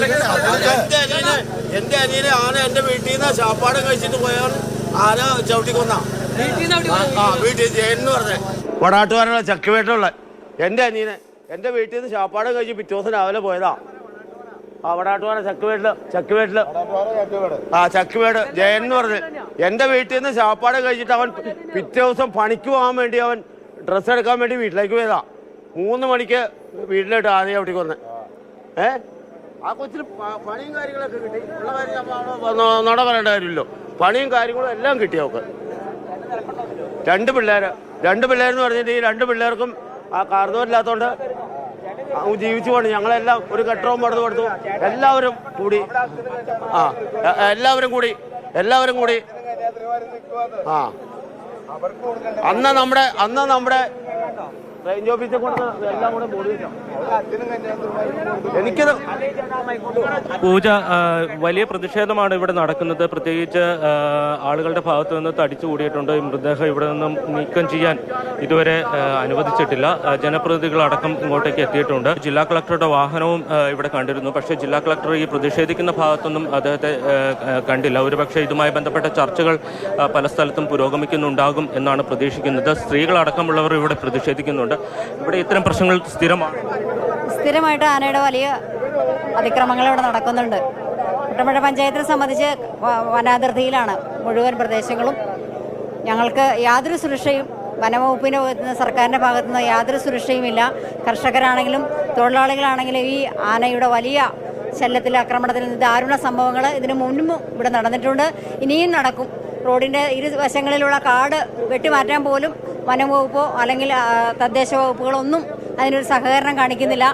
എന്റെ അനിയനെ എന്റെ അനിയനെ ആന എന്റെ വീട്ടിൽ നിന്ന് ചാപ്പാട് കഴിച്ചിട്ട് പോയാൽ ആന ചവിട്ടിക്കൊന്ന ആ വീട്ടിൽ എന്ന് പറഞ്ഞേ വടാട്ടുകാരുള്ള ചക്കുവേട്ടുള്ള എന്റെ അനിയനെ എന്റെ വീട്ടിൽ നിന്ന് ചാപ്പാട് കഴിച്ച് പിറ്റേ ദിവസം രാവിലെ പോയതാ. ആ വടാട്ടുകാരൻ ചക്കുവേട്ടിൽ ചക്കുവേട്ടിൽ. ആ ചക്കുവേട് ജയൻ എന്ന് പറഞ്ഞ്. എന്റെ വീട്ടിൽ നിന്ന് ചാപ്പാട് കഴിച്ചിട്ട് അവൻ പിറ്റേ ദിവസം പണിക്ക് പോകാൻ വേണ്ടി അവൻ ഡ്രസ്സ് എടുക്കാൻ വേണ്ടി വീട്ടിലേക്ക് പോയതാ. മൂന്ന് മണിക്ക് വീട്ടിലോട്ട് ആദ്യം അവിടേക്ക് കൊന്ന്. ഏ? ആ കൊച്ചിന് പണിയും കാര്യങ്ങളൊക്കെ കിട്ടി. ഉള്ള കാര്യം നോട പറയേണ്ട കാര്യമില്ലോ പണിയും കാര്യങ്ങളും എല്ലാം കിട്ടി അവക്ക് രണ്ട് പിള്ളേര് രണ്ട് പിള്ളേരെന്ന് പറഞ്ഞിട്ട് ഈ രണ്ട് പിള്ളേർക്കും ആ കാർന്നവരില്ലാത്തോണ്ട് ജീവിച്ചു പോകണം ഞങ്ങളെല്ലാം ഒരു കെട്ടവും പടുത്തു കൊടുത്തു. എല്ലാവരും കൂടി ആ എല്ലാവരും കൂടി എല്ലാവരും കൂടി ആ. അന്ന് നമ്മുടെ അന്ന് നമ്മുടെ റേഞ്ച് ഓഫീസിൽ കൊണ്ട് എല്ലാം കൂടെ. എനിക്കത് പൂജ വലിയ പ്രതിഷേധമാണ് ഇവിടെ നടക്കുന്നത്. പ്രത്യേകിച്ച് ആളുകളുടെ ഭാഗത്തു നിന്ന് തടിച്ചു കൂടിയിട്ടുണ്ട്. മൃതദേഹം ഇവിടെ നിന്നും നീക്കം ചെയ്യാൻ ഇതുവരെ അനുവദിച്ചിട്ടില്ല. ജനപ്രതിനിധികളടക്കം ഇങ്ങോട്ടേക്ക് എത്തിയിട്ടുണ്ട്. ജില്ലാ കളക്ടറുടെ വാഹനവും ഇവിടെ കണ്ടിരുന്നു. പക്ഷേ ജില്ലാ കളക്ടർ ഈ പ്രതിഷേധിക്കുന്ന ഭാഗത്തൊന്നും അദ്ദേഹത്തെ കണ്ടില്ല. ഒരുപക്ഷെ ഇതുമായി ബന്ധപ്പെട്ട ചർച്ചകൾ പല സ്ഥലത്തും പുരോഗമിക്കുന്നുണ്ടാകും എന്നാണ് പ്രതീക്ഷിക്കുന്നത്. സ്ത്രീകളടക്കമുള്ളവർ ഇവിടെ പ്രതിഷേധിക്കുന്നുണ്ട്. ഇവിടെ ഇത്തരം പ്രശ്നങ്ങൾ സ്ഥിരമാണ് സ്ഥിരമായിട്ട് ആനയുടെ വലിയ അതിക്രമങ്ങൾ ഇവിടെ നടക്കുന്നുണ്ട്. കുട്ടമ്പഴ പഞ്ചായത്തിനെ സംബന്ധിച്ച് വനാതിർത്തിയിലാണ് മുഴുവൻ പ്രദേശങ്ങളും. ഞങ്ങൾക്ക് യാതൊരു സുരക്ഷയും വനവകുപ്പിന്റെ ഭാഗത്തു നിന്ന് സർക്കാരിന്റെ ഭാഗത്തു നിന്ന് യാതൊരു സുരക്ഷയുമില്ല കർഷകരാണെങ്കിലും തൊഴിലാളികളാണെങ്കിലും ഈ ആനയുടെ വലിയ ശല്യത്തിൽ ആക്രമണത്തിൽ ദാരുണ സംഭവങ്ങൾ ഇതിനു മുന്നും ഇവിടെ നടന്നിട്ടുണ്ട്. ഇനിയും നടക്കും. റോഡിന്റെ ഇരു വശങ്ങളിലുള്ള കാട് വെട്ടിമാറ്റാൻ പോലും വനം വകുപ്പോ അല്ലെങ്കിൽ തദ്ദേശ വകുപ്പുകളോ ഒന്നും അതിനൊരു സഹകരണം കാണിക്കുന്നില്ല.